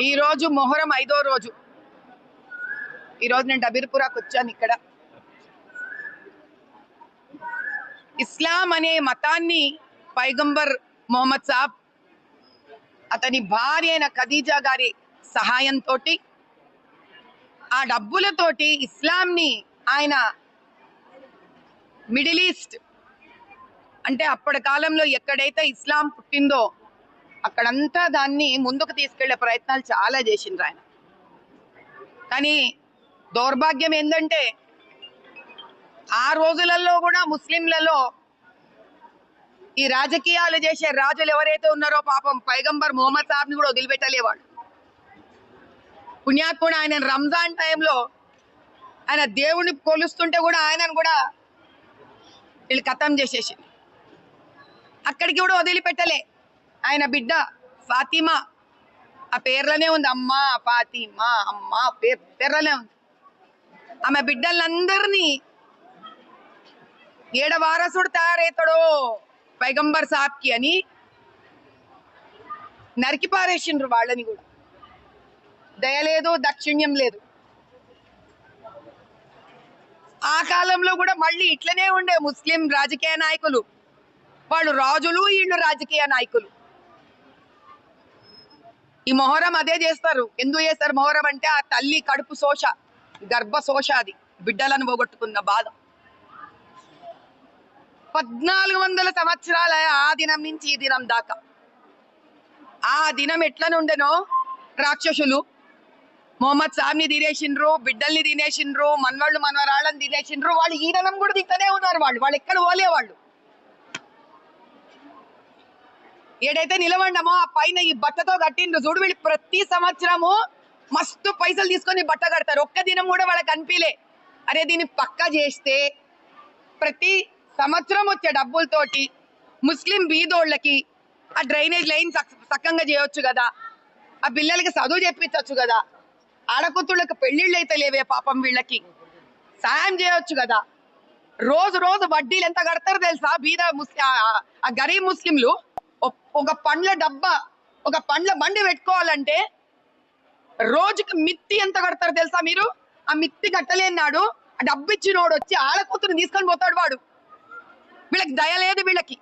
ఈ రోజు మొహరం ఐదో రోజు. ఈ రోజు నేను డబీర్పురాకు వచ్చాను ఇక్కడ. ఇస్లాం అనే మతాన్ని పైగంబర్ మొహమ్మద్ సాబ్ అతని భార్య అయిన ఖదీజా గారి సహాయంతో ఆ డబ్బులతోటి ఇస్లాంని ఆయన మిడిల్ ఈస్ట్ అంటే అప్పటి కాలంలో ఎక్కడైతే ఇస్లాం పుట్టిందో అక్కడంతా దాన్ని ముందుకు తీసుకెళ్ళే ప్రయత్నాలు చాలా చేసిండ్రు ఆయన. కానీ దౌర్భాగ్యం ఏంటంటే ఆ రోజులలో కూడా ముస్లింలలో ఈ రాజకీయాలు చేసే రాజులు ఎవరైతే ఉన్నారో పాపం పైగంబర్ మొహమ్మద్ సాబ్ని కూడా వదిలిపెట్టలేవాడు. పుణ్యాత్ముడు ఆయన రంజాన్ టైంలో ఆయన దేవుని కొలుస్తుంటే కూడా ఆయనను కూడా వీళ్ళు కథం చేసేసి అక్కడికి కూడా వదిలిపెట్టలే. ఆయన బిడ్డ ఫాతిమా. ఆ పేర్లనే ఉంది. అమ్మ ఫాతిమా అమ్మ పేర్లనే ఉంది. ఆమె బిడ్డలందరినీ ఏడ వారసుడు తయారవుతాడో పైగంబర్ సాబ్కి అని నరికి పారేసిండ్రు వాళ్ళని కూడా. దయలేదు దక్షిణ్యం లేదు. ఆ కాలంలో కూడా మళ్ళీ ఇట్లనే ఉండే ముస్లిం రాజకీయ నాయకులు. వాళ్ళు రాజులు వీళ్ళు రాజకీయ నాయకులు. ఈ మొహరం అదే చేస్తారు. ఎందుకు చేస్తారు? మొహరం అంటే ఆ తల్లి కడుపు శోష గర్భ శోష అది. బిడ్డలను పోగొట్టుకున్న బాధ. పద్నాలుగు వందల సంవత్సరాల ఆ దినం నుంచి ఈ దినం దాకా. ఆ దినం ఎట్లనుండెనో రాక్షసులు మొహమ్మద్ సాబ్ని తినేసిండ్రు బిడ్డల్ని తినేసిండ్రు మనవాళ్ళు మనవరాళ్ళని తినేసిండ్రు వాళ్ళు ఈ దినం కూడా తిక్కనే ఉన్నారు వాళ్ళు. వాళ్ళు ఎక్కడ పోలే వాళ్ళు ఏడైతే నిలవండమో ఆ పైన ఈ బట్టతో కట్టిండ్రు. చూడు వీళ్ళు ప్రతి సంవత్సరము మస్తు పైసలు తీసుకొని బట్ట కడతారు. ఒక్క దినం కూడా వాళ్ళకి అనిపిలే. అరే దీన్ని పక్క చేస్తే ప్రతి సంవత్సరం వచ్చే డబ్బులతోటి ముస్లిం బీదోళ్ళకి ఆ డ్రైనేజ్ లైన్ సక్కంగా చేయొచ్చు కదా. ఆ పిల్లలకి చదువు చెప్పించవచ్చు కదా. ఆడకూతుళ్ళకి పెళ్ళిళ్ళు అయితే లేవే పాపం వీళ్ళకి. సాయం చేయొచ్చు కదా. రోజు రోజు వడ్డీలు ఎంత కడతారు తెలుసా? బీద ముస్లి ఆ- గరీబ్ ముస్లింలు? ఒక పండ్ల డబ్బా ఒక పండ్ల బండి పెట్టుకోవాలంటే రోజుకి మిత్తి ఎంత కడతారు తెలుసా మీరు? ఆ మిత్తి కట్టలేనాడు ఆ డబ్బు ఇచ్చినోడు వచ్చి ఆడకూతురు తీసుకొని పోతాడు వాడు. వీళ్ళకి దయ లేదు వీళ్ళకి.